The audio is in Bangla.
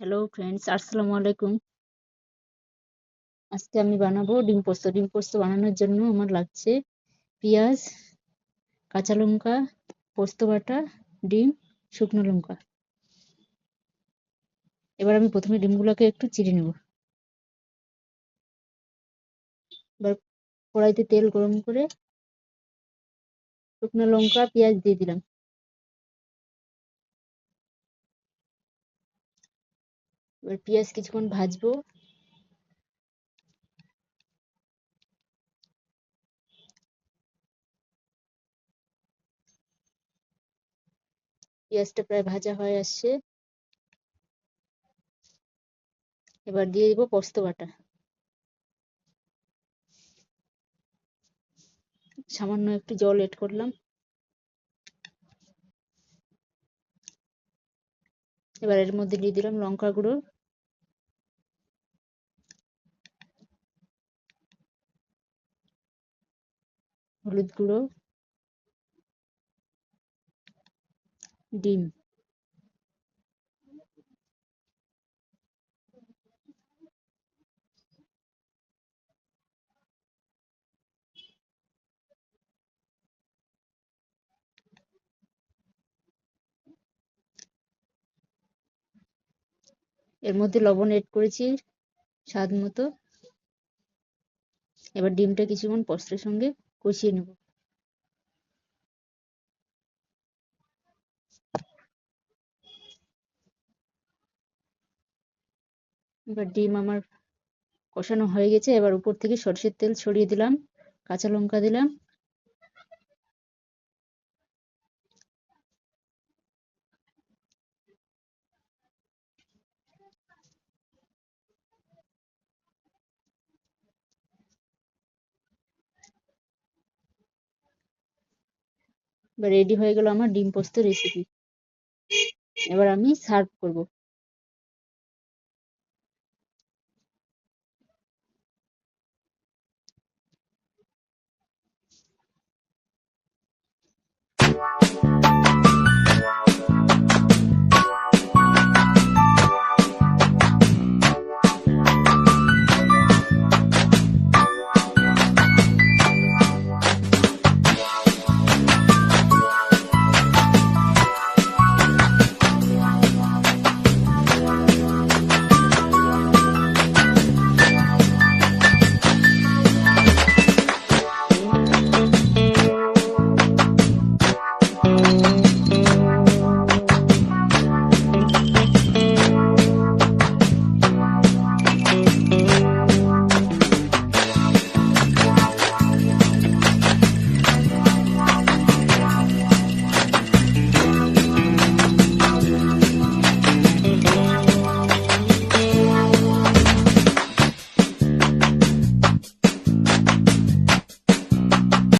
হ্যালো ফ্রেন্ডস আসসালামু আলাইকুম আজকে আমি বানাবো ডিম পোস্ত। ডিম পোস্ত বানানোর জন্য আমার লাগছে পেঁয়াজ, কাঁচা লঙ্কা, পোস্ত বাটা, ডিম, শুকনো লঙ্কা। এবার আমি প্রথমে ডিমগুলোকে একটু চিড়ে নেব। এবার কড়াইতে তেল গরম করে শুকনো লঙ্কা, পেঁয়াজ দিয়ে দিলাম। এবার পেঁয়াজ কিছুক্ষণ ভাজবো। পেঁয়াজটা প্রায় ভাজা হয়ে আসছে। এবার দিয়ে দিব পোস্ত বাটা। সামান্য একটু জল এড করলাম। এবার এর মধ্যে দিয়ে দিলাম লঙ্কা গুঁড়ো। হলুদ গুঁড়ো, ডিম। এর মধ্যে লবণ এড করেছি স্বাদ মতো। এবার ডিমটা কিছুক্ষণ পোস্তের সঙ্গে কষিয়ে নেব। এবার ডিম আমার কষানো হয়ে গেছে। এবার উপর থেকে সর্ষের তেল ছড়িয়ে দিলাম, কাঁচা লঙ্কা দিলাম। এবার রেডি হয়ে গেল আমার ডিম পোস্ত রেসিপি এবার আমি সার্ভ করব।